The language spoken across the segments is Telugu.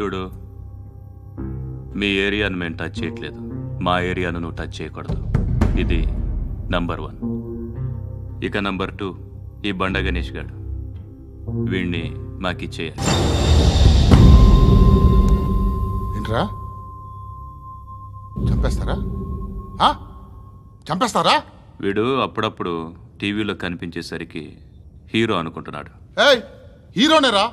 చూడు మీ ఏరియాను మేము టచ్ చేయట్లేదు. మా ఏరియాను నువ్వు టచ్ చేయకూడదు. ఇది నంబర్ వన్ ఇక నంబర్ టూ ఈ బండ గణేష్ గాడు. వీణ్ణి మాకిచ్చేయాలి ఏంట్రా? చంపేస్తారా? ఆ? చంపేస్తారా? వీడు అప్పుడప్పుడు టీవీలో కనిపించేసరికి హీరో అనుకుంటున్నాడు. ఏయ్ హీరోనేరా?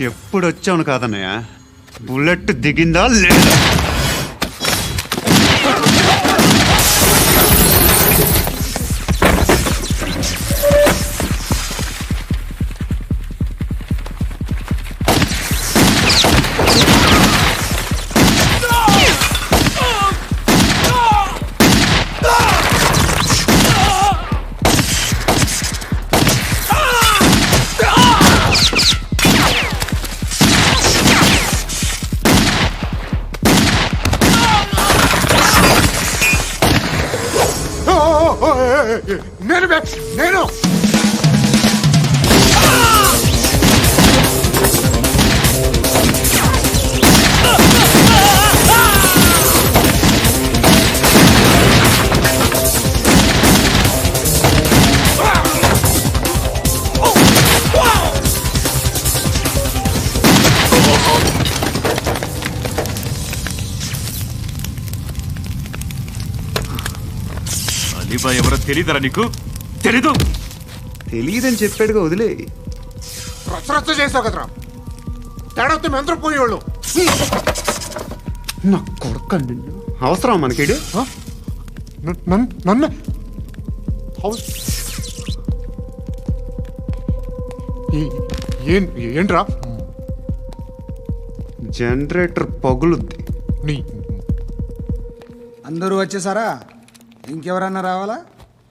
ఎప్పుడు వచ్చావును కాదన్నయ్య? బుల్లెట్ దిగిందా లేదా? నేను నేను తెలియదరా నీకు? తెలీదు. తెలియదని చెప్పాడుగా వదిలే. రచ్చరచ్చ చేసావు కదరా. తేడా మెంతరం పోయేవాళ్ళు. నా కొడుకు నిన్ను. అవసరం? న- నన్ను ఏంట్రా? జనరేటర్ పగులుద్ది. నీ అందరూ వచ్చేసారా? ఇంకెవరన్నా రావాలా?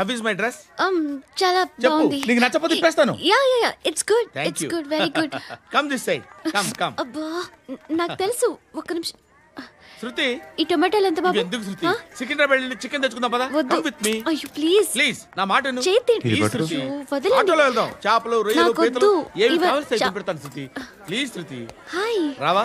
How is my dress um చాలా చెప్పు బాగుంది నీకు నచ్చకపోతే తిప్పేస్తాను yeah yeah yeah it's good Thank it's you. Good very good come this side come come అబ్బా నాకు తెలుసు. ఒక్క నిమిషం. శృతి ఈ టొమాటోలు ఎంత బాబు? ఎందుకు శృతి? ఆ? సికింద్రాబాద్ వెళ్ళి చికెన్ తెచ్చుకుందాం పదా? వద్దు. కమ్ విత్ మీ అయ్యో ప్లీజ్ ప్లీజ్ నా మాట విను. చేతి Please. శృతి. అయ్యో, వదలండి. ఆటోలో వెళ్దాం. చేపలు రొయ్యలు నాకు పీతలు. ఏమి ఇవ- కావాలి చా- పెడతాను శృతి. Please Shruti. హాయ్ రావా?